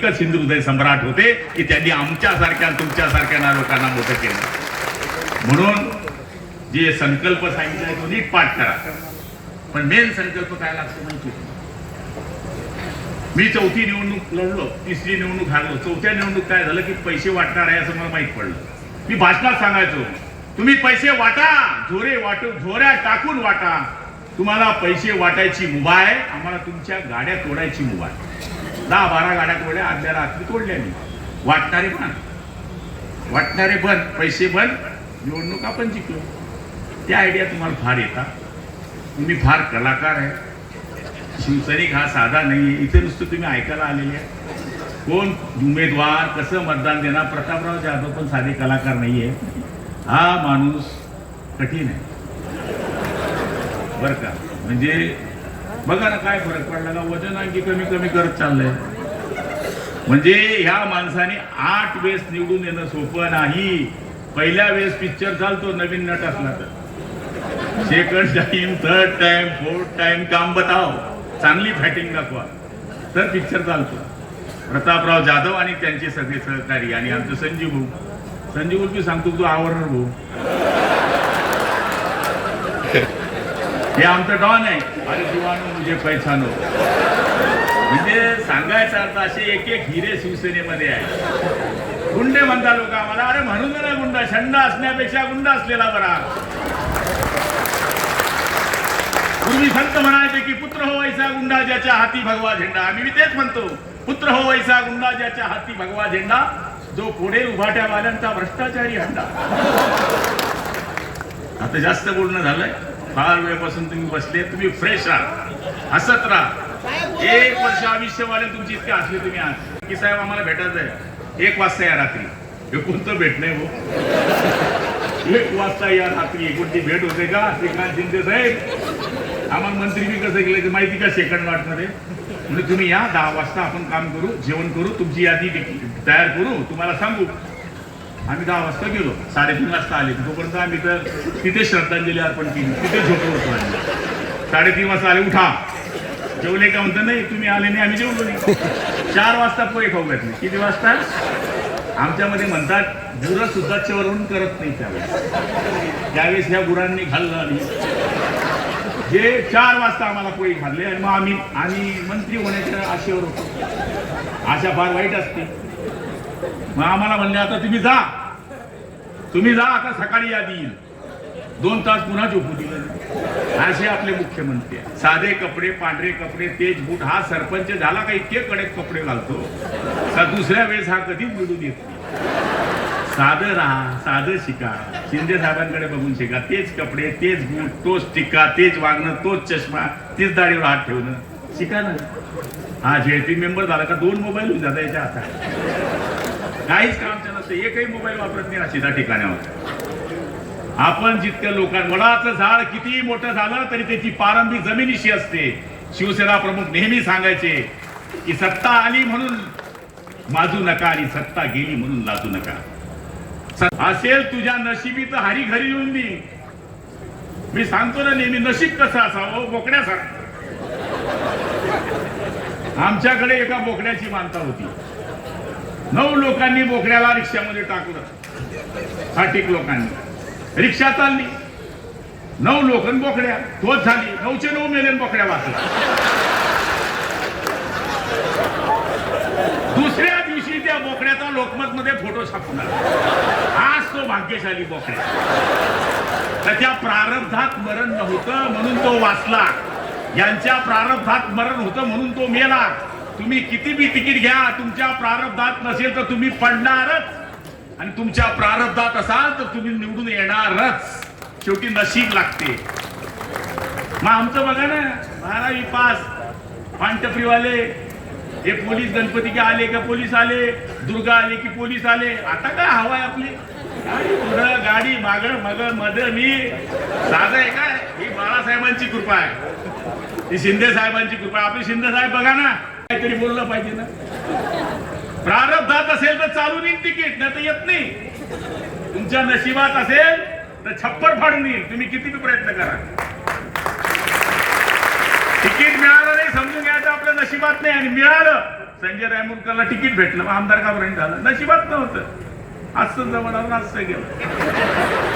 एकच हिंदू हृदय सम्राट होते की त्यांनी आमच्यासारख्या तुमच्यासारख्या लोकांना मोठं केलं. म्हणून जे संकल्प सांगितले तो नीट पाठ करा. पण मेन संकल्प काय लागतो माहिती मी चौथी निवडणूक लढलो तिसरी निवडणूक हारलो. चौथ्या निवडणूक काय झालं की पैसे वाटणार आहे असं मला माहीत पडलं. मी भाषणात सांगायचो तुम्ही पैसे वाटा झोरे वाटू झोऱ्या टाकून वाटा. तुम्हाला पैसे वाटायची मुभा आहे आम्हाला तुमच्या गाड्या तोडायची मुभा आहे. दहा बारा गाड्या तोडल्या आदल्या रात्री तोडल्या मी. वाटणारे पण वाटणारे पण पैसे बंद. निवडणूक आपण जिंकलो. त्या आयडिया तुम्हाला फार येतात. तुम्ही फार कलाकार आहे. शिवसैनिक हा साधा नाही आहे इथे नुसतं तुम्ही ऐकायला आलेले आहे. कोण उमेदवार कसं मतदान देणार? प्रतापराव जाधव पण साधे कलाकार नाही आहे हा माणूस कठीण आहे. बरं का? म्हणजे बघा ना काय फरक पडला का? वजन आणखी कमी कमी करत चाललंय. म्हणजे ह्या माणसाने आठ वेळेस निवडून येणं सोपं नाही. पहिल्या वेळेस पिक्चर चालतो नवीन नट असला तर. Second time third time fourth time काम बताव चांगली फॅटिंग दाखवा. तर पिक्चर चालतो. प्रतापराव जाधव आणि त्यांचे सगळे सहकारी आणि आमचं संजीव भाऊ. संजीव भाऊ मी सांगतो तू आवरणार भाऊ. हे आमचं डॉन आहे. अरे जीवाणू म्हणजे मुझे पैसानो म्हणजे सांगायचा अर्थ असे एक एक हिरे शिवसेनेमध्ये आहे. गुंडे म्हणता लोक आम्हाला अरे म्हणून ना गुंडा छंड असण्यापेक्षा गुंड असलेला बरा. पूर्वी संत म्हणायचे की पुत्र हो वैसा गुंडा ज्याच्या हाती भगवा झेंडा. आम्ही मी तेच म्हणतो पुत्र हो वैसा गुंडा ज्याच्या हाती भगवा झेंडा जो पुढे उभाट्यावाल्यांचा भ्रष्टाचारी हंडा. आता जास्त बोलणं झालंय. फार वेळपासून तुम्ही बसले तुम्ही फ्रेश राहा. हसत राहा. एक वर्ष आयुष्यवाले तुमची इतके असले तुम्ही आज. की साहेब आम्हाला भेटायचं आहे एक वाजता या रात्री. कोणतं भेट नाही हो. एक वाजता या रात्री कोणती भेट होते का? श्रीकांत शिंदे साहेब आम्हाला मंत्री बी कसं केलं ते माहिती का सेकंड वाटमध्ये म्हणजे तुम्ही या दहा वाजता आपण काम करू जेवण करू तुमची यादी तयार करू तुम्हाला सांगू. आम्ही दहा वाजता गेलो. साडेतीन वाजता आले. तोपर्यंत आम्ही तर तिथे श्रद्धांजली अर्पण केली. तिथे झोपलो होतो आम्ही. साडेतीन वाजता आले. उठा. जेवले का? म्हणतं नाही तुम्ही आले नाही आम्ही जेवलो नाही. चार वाजता पोहे खाऊ घातले. किती वाजता? आमच्यामध्ये म्हणतात गुरं सुद्धा चवरून करत नाही त्यावेळेस. त्यावेळेस ह्या गुरांनी खाल्लं आम्ही. जे चार वाजता आम्हाला पोहे खाल्ले आणि मग आम्ही आम्ही मंत्री होण्याच्या आशेवर होतो. आशा फार वाईट असते. मग आम्हाला म्हणले आता तुम्ही जा. तुम्ही जा आता सकाळी यादी येईल दोन तास पुन्हा झोपू दिलं असे आपले मुख्यमंत्री साधे कपडे पांढरे कपडे तेज बूट हा सरपंच झाला का इतके कडक कपडे घालतो? का दुसऱ्या वेळेस हा कधी मिळून येत नाही? साधं राहा साधं शिका. शिंदे साहेबांकडे बघून शिका. तेच कपडे तेच बूट तोच टिक्का तेच वागणं तोच चष्मा तीच दाढीवर हात ठेवणं. शिका ना. हा जेपी मेंबर झाला का दोन मोबाईल होऊन जाता याच्या हातात. काहीच कामचं नसतं एकही मोबाईल वापरत नाही अशी त्या ठिकाणावर. आपण जितक्या लोकां वडाचं झाड कितीही मोठं झालं तरी त्याची पारंबी जमिनीशी असते. शिवसेना प्रमुख नेहमी सांगायचे की सत्ता आली म्हणून माजू नका आणि सत्ता गेली म्हणून लाजू नका. असेल तुझ्या नशिबी तर हरी घरी येऊन दे. मी सांगतो ना नेहमी नशीब कसं असावं? बोकड्यासारखं आमच्याकडे एका बोकड्याची मानता होती. नऊ लोकांनी बोकड्याला रिक्षामध्ये टाकलं. साठीक लोकांनी. रिक्षा चालली. नऊ लोक बोकड्या. तोच झाली. नऊचे नऊ मेले बोकड्या वाचला दुसऱ्या दिवशी त्या बोकड्याचा लोकमत मध्ये फोटो छापणार. आज तो भाग्यशाली बोकड्या. त्याच्या प्रारब्धात मरण नव्हतं म्हणून तो वाचला. यांच्या प्रारब्धात मरण होतं म्हणून तो मेला. तुम्ही किती बी तिकीट घ्या तुमच्या प्रारब्धात नसेल तर तुम्ही पडणारच. आणि तुमच्या प्रारब्धात असाल तर तुम्ही निवडून येणारच. शेवटी नशीब लागते. मग आमचं बघा ना बारावी पास. पानटपरीवाले हे पोलीस गणपती के आले का पोलीस आले? दुर्गा आले की पोलीस आले? आता काय हवाय आपली? गाडी पुढं गाडी माग मग मध मी. दादा आहे काय? ही बाळासाहेबांची कृपा आहे. ही शिंदे साहेबांची कृपा आहे. आपले शिंदे साहेब बघा ना. काहीतरी बोललं पाहिजे ना. प्रारब्धात असेल तर चालून येईल तिकीट नाही तर येत नाही. तुमच्या नशिबात असेल तर छप्पर फाडून येईल. तुम्ही किती प्रयत्न करा. तिकीट मिळालं नाही समजून घ्यायचं आपल्या नशिबात नाही. आणि मिळालं संजय रायमुरकरला तिकीट भेटलं. मग आमदार का पर्यंत झालं? नशिबात नव्हतं. असं जवळ असं गेलं.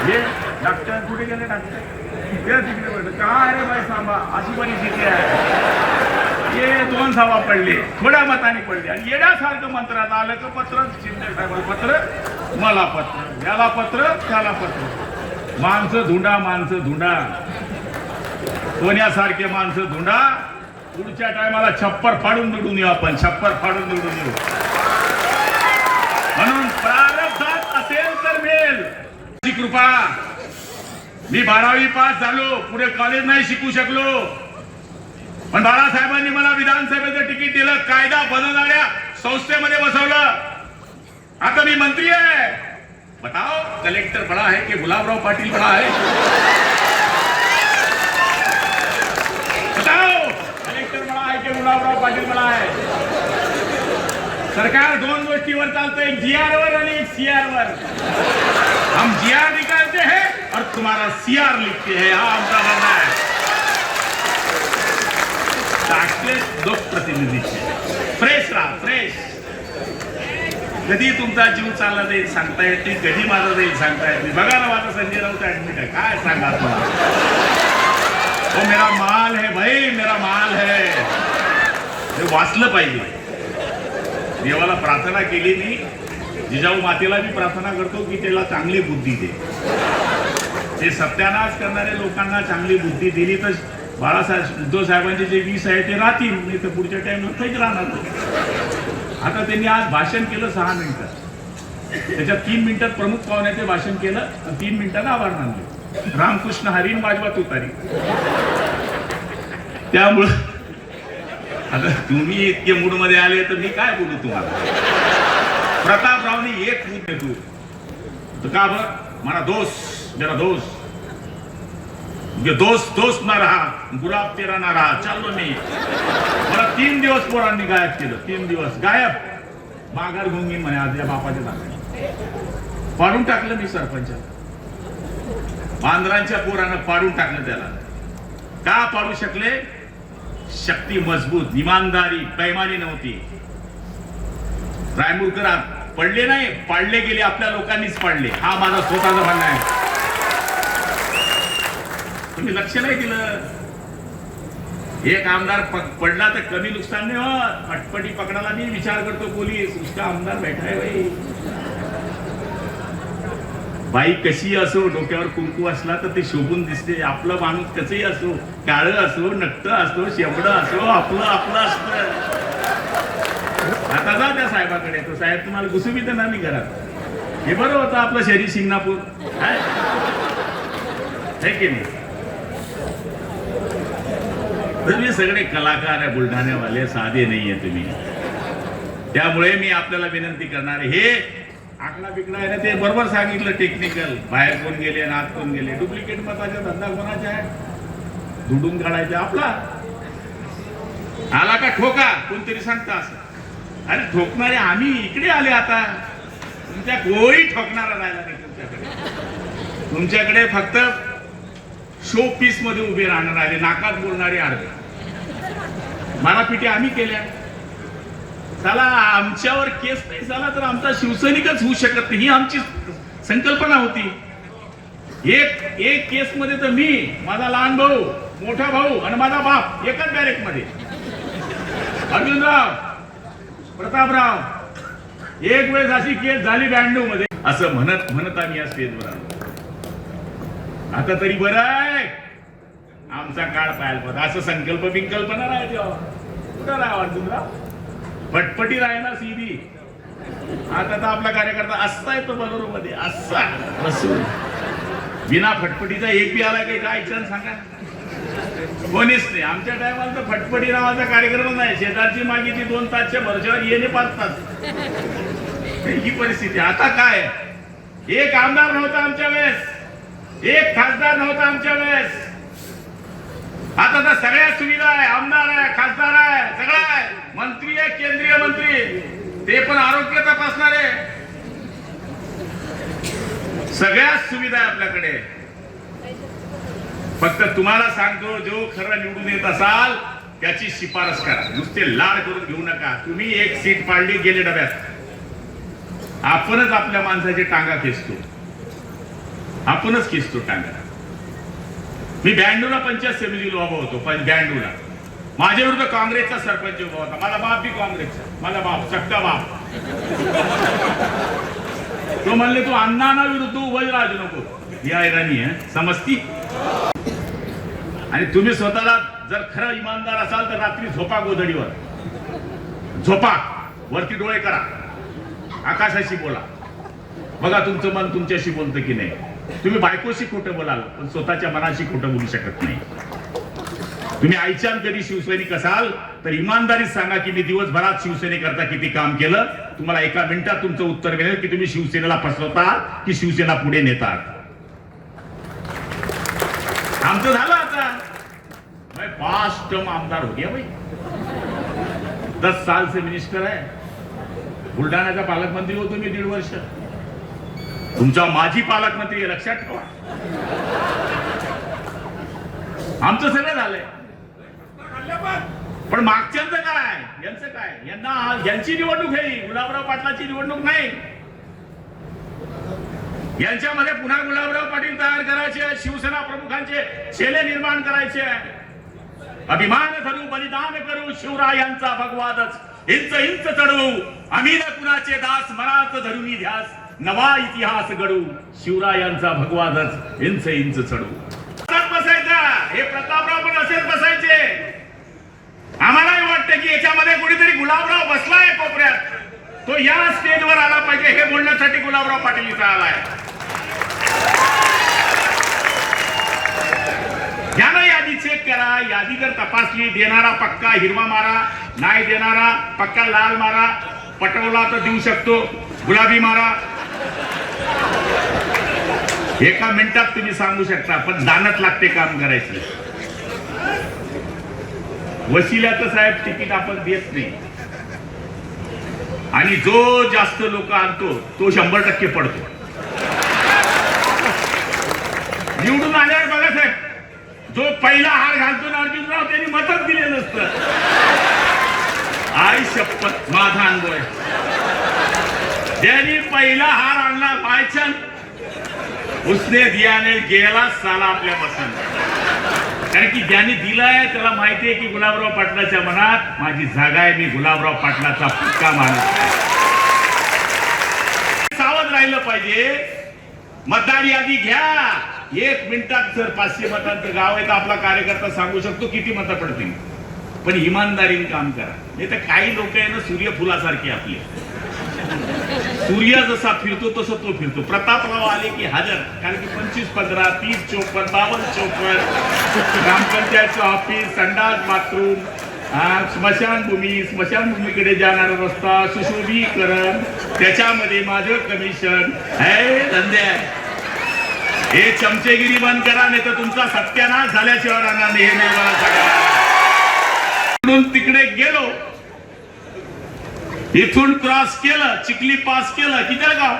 हे डॉक्टर कुठे गेले डॉक्टर? तिकडे भेटलं काय रे बाई सांबा अशी परिस्थिती आहे. ये दोन सभा पडले थोड्या मताने पडले. आणि येण्यासारखं मंत्रात आलं का पत्र? शिंदे साहेबांना पत्र मला पत्र. याला पत्र त्याला पत्र. माणसं धुंडा माणसं धुंडा. सोन्यासारखे माणसं धुंडा. पुढच्या टायमाला छप्पर फाडून निवडून येऊ आपण. छप्पर फाडून निवडून येऊ. म्हणून प्रारब्धात असेल तर मिळेल. कृपा मी बारावी पास झालो. पुढे कॉलेज नाही शिकू शकलो. पण बाळासाहेबांनी मला विधानसभेचं तिकीट दिलं कायदा बनवणाऱ्या संस्थेमध्ये बसवलं. आता मी मंत्री आहे. बताओ कलेक्टर बडा है की गुलाबराव पाटील बडा आहे. बताओ कलेक्टर बडा आहे की गुलाबराव पाटील बडा आहे. सरकार दोन गोष्टीवर चालतं एक जीआर वर आणि एक सीआर वर. हम जीआर निकालते हैं और तुम्हारा सीआर लिखते हैं. हा आमचा म्हणणं आहे. राष्ट्रीय लोकप्रतिनिधी फ्रेश राहा फ्रेश कधी तुमचा जीव चालला जाईल सांगता येत नाही कधी माझा जाईल सांगता येत नाही. बघा ना माझा संजय राऊत ऍडमिट आहे. काय सांगा तुम्हाला? ओ मेरा माल है भाई मेरा माल है. हे वाचलं पाहिजे. देवाला प्रार्थना केली मी. जिजाऊ मातेला मी प्रार्थना करतो की त्याला चांगली बुद्धी दे. ते सत्यानाश करणाऱ्या लोकांना चांगली बुद्धी दिली तर बाळासाहेब उद्धव साहेबांचे जे वीस आहे ते राहतील नाही तर पुढच्या टाईमला काहीच राहणार नाही. आता त्यांनी आज भाषण केलं सहा मिनिटं. त्याच्यात तीन मिनिटात प्रमुख पाहुण्याचे भाषण केलं आणि तीन मिनिटात आभार मानले. रामकृष्ण हरीन वाजवा तुतारी त्यामुळं आता तुम्ही इतके मूडमध्ये आले तर मी काय बोलू तुम्हाला? प्रतापरावनी एक मूड देतो. का बर? मला दोस्त मेरा दोष. ये दोस्त दोस्त ना राहा गुलाब तेरा ना राहा चाललो मी मला तीन दिवस पोरांनी गायब केलं तीन दिवस गायब। माघार घेऊन मी म्हणे आज या बापाच्या दाखल पाडून टाकलं मी सरपंचाला. बांद्रांच्या पोरानं पाडून टाकलं त्याला. का पाडू शकले? शक्ती मजबूत इमानदारी पैमानी नव्हती. रायमुरकर पडले नाही पाडले गेले आपल्या लोकांनीच पाडले. हा माझा स्वतःचा म्हणणं आहे. तुम्ही लक्ष नाही दिलं. एक आमदार पडला तर कमी नुकसान नाही होत. पटपटी पकडायला मी विचार करतो पोलीस. उसका आमदार बैठा बाई बाई कशी असो डोक्यावर कुंकू असला तर ते शोभून दिसते. आपलं माणूस कसंही असो काळं असो नकट असो शेवडं असो आपलं आपलं असतं. आता जा त्या साहेबाकडे. तो साहेब तुम्हाला घुसू बी देणार नाही घरात. हे बरं होतं आपलं शरीर शिंगणापूर. काय? की नाही? तुम्ही सगळे कलाकार आहे बुलढाण्यावाले साधे नाहीये तुम्ही. त्यामुळे मी आपल्याला विनंती करणार हे आकडा बिकडा आहे ना ते बरोबर सांगितलं टेक्निकल बाहेर कोण गेले आणि आत कोण गेले? डुप्लिकेट मताचा धंदा कोणाचा आहे? दुडून काढायचा आपला. आला का ठोका? कोणतरी सांगता असं. अरे ठोकणारे आम्ही इकडे आले आता. तुमच्या कोणी ठोकणारा राहिला नाही तुमच्याकडे. तुमच्याकडे फक्त शो पीसमध्ये उभे राहणार आले नाकात बोलणारे अर्ध मारापिटी आम्ही केल्या. चला आमच्यावर केस नाही झाला तर आमचा शिवसैनिकच होऊ शकत नाही. ही आमची संकल्पना होती. एक एक केस मध्ये तर मी माझा लहान भाऊ मोठा भाऊ आणि माझा बाप एकाच बॅरेकमध्ये अर्जुनराव प्रतापराव एक वेळेस अशी केस झाली ब्याण्णवमध्ये असं म्हणत म्हणत आम्ही या स्टेजवर आलो. आता तरी बरं आहे. आमचा काळ पाहायला पाहिजे असं संकल्प बिंकल्पना नाही तेव्हा कुठं राहा अर्जुनराव पटपटी राहणार सीधी आता तर आपला कार्यकर्ता असा येतो बलोरो मध्ये असा. बसून बिना फटफटीचा एक बी आला काही काय क्षण सांगा. कोणीच नाही. आमच्या टायमाला तर फटफटी नावाचा कार्यक्रम नाही. शेजारची मागितली दोन तासच्या भरच्यावर येणे पाच तास ही परिस्थिती. आता काय? एक आमदार नव्हता आमच्या वेळेस. एक खासदार नव्हता आमच्या वेळेस. आता तर सगळ्या सुविधा आहे आमदार आहे खासदार आहे सगळं आहे. मंत्री आहे केंद्रीय मंत्री. ते पण आरोग्य तपासणार आहे. सगळ्या सुविधा आहे आपल्याकडे. फक्त तुम्हाला सांगतो जो खरं निवडून येत असाल त्याची शिफारस करा. नुसते लाड करून घेऊ नका. तुम्ही एक सीट पाडली गेले डब्यात. आपणच आपल्या माणसाची टांगा खेचतो. आपणच खेचतो टांगा. मी बँडूला पंचायत समितीला उभा होतो पण बँडूला माझ्या विरुद्ध काँग्रेसचा सरपंच उभा होता. माझा बाप बी काँग्रेसचा. माझा बाप सक्का बाप. तो म्हणले तू अण्णाना विरुद्ध उभं राहू नको. ही ऐराणी आहे समजती? आणि तुम्ही स्वतःला जर खरं इमानदार असाल तर रात्री झोपा गोधडीवर. झोपा. वरती डोळे करा. आकाशाशी बोला. बघा तुमचं मन तुमच्याशी बोलतं की नाही. तुम्ही बायकोशी खोटं बोलाल पण स्वतःच्या मनाशी खोटं बोलू शकत नाही. तुम्ही आईच्या कधी शिवसैनिक असाल तर इमानदारीत सांगा की मी दिवसभरात शिवसेनेकरता किती काम केलं. तुम्हाला एका मिनिटात तुमचं उत्तर मिळेल की तुम्ही शिवसेनेला फसवता की शिवसेना पुढे नेतात. आमचं झालं आता. मैं पाच टर्म आमदार हो गया भाई. दस साल से मिनिस्टर आहे. बुलढाण्याचा पालकमंत्री होतो मी दीड वर्ष. तुमचा माजी पालकमंत्री लक्षात ठेवा. आमचं सगळं झालंय. पण मागच्यांचं काय? यांचं काय? यांना यांची निवडणूक आहे. गुलाबराव पाटलाची निवडणूक नाही. यांच्यामध्ये पुन्हा गुलाबराव पाटील तयार करायचे शिवसेना प्रमुखांचे शेले निर्माण करायचे अभिमान धरू बलिदान करू शिवरायांचा भगवादच. इंच इंच चढवू. आम्ही न कुणाचे दास मनात धरून ध्यास. नवा इतिहास घडू. शिवरायांचा भगवादच इंच इंच चढवू बसायचा. हे प्रतापराव पण असेच बसायचे. आम्हालाही वाटतं की याच्यामध्ये कुणीतरी गुलाबराव बसलाय कोपऱ्यात. तो या स्टेजवर आला पाहिजे हे बोलण्यासाठी गुलाबराव पाटील इथं आलाय. चेक करा यादी जर तपासली देणारा पक्का हिरवा मारा नाही देणारा पक्का लाल मारा पटवला तर देऊ शकतो गुलाबी मारा. एका मिनिटात तुम्ही सांगू शकता पण दानत लागते काम करायचं. वशिल्याचं साहेब तिकीट आपण देत नाही. आणि जो जास्त लोक आणतो तो शंभर टक्के पडतो. निवडून आल्यावर बघा साहेब. जो पहिला हार घालतो ना अर्जुनराव त्यांनी मतच दिले नसतं. आई शपथ माझा अनुभव आहे पहिला हार आणला बायचन उसने दियाने गेला साला आपल्या पसंत. कारण की ज्यांनी दिलाय त्याला माहिती आहे की गुलाबराव पाटलाच्या मनात माझी जागा आहे मी गुलाबराव पाटलाचा फुटका माणूस सावध राहिलं पाहिजे. मतदार यादी घ्या. एक मिनिटात जर पाचशे मतांचं गाव आहे तर आपला कार्यकर्ता सांगू शकतो किती मतं पडतील. पण इमानदारीने काम करा. नाही तर काही लोक आहे ना सूर्यफुलासारखी आपली. सूर्य जसा फिरतो तसं तो फिरतो. प्रतापराव आले की हजर. कारण की पंचवीस पंधरा तीस चोपन्न बावन्न चोपन्न. ग्रामपंचायतचं ऑफिस संडास बाथरूम हा, स्मशानभूमी स्मशानभूमीकडे जाणारा रस्ता सुशोभीकरण. त्याच्यामध्ये माझं कमिशन हे धंदे आहे. हे चमचेगिरी बंद करा नाही तर तुमचा सत्यानाश झाल्याशिवाय राहणार नाही. हे मी मला सांगा तिकडे गेलो. इथून क्रॉस केलं चिखली पास केलं की जळगाव.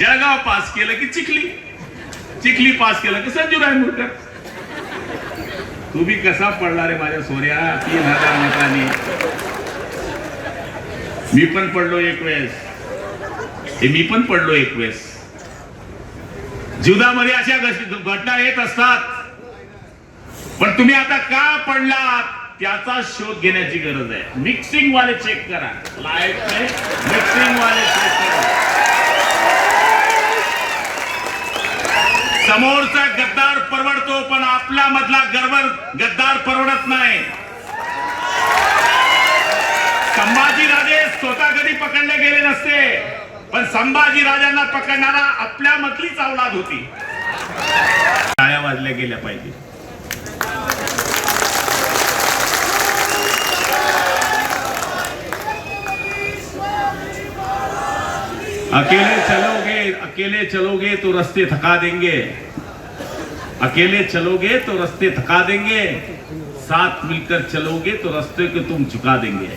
जळगाव पास केलं की चिखली. चिखली पास केलं की संजू रायमुरकर तुम्ही कसा पडला रे माझ्या सोन्या? तीन हजार मतांनी. मी पण पडलो एक वेळेस. हे मी पण पडलो एक वेळेस. जीवनामध्ये अशा घटना येत असतात. पण तुम्ही आता का पडलात? त्याचा शोध घेण्याची गरज आहे. मिक्सिंग वाले चेक करा. लाईफ मिक्सिंग वाले चेक करा. समोरचा गद्दार परवडतो पण आपला मधला गरबर गद्दार परवडत नाही. संभाजीराजे स्वतः कधी पकडले गेले नसते. पण संभाजी राजांना पकडणारा आपल्या मतलीच अवलाद होती. टाळ्या वाजल्या गेल्या पाहिजे. अकेले चलोगे अकेले चलोगे तो रस्ते थका देंगे. अकेले चलोगे तो रस्ते थका देंगे. साथ मिलकर चलोगे तो रस्ते को तुम चुका देंगे.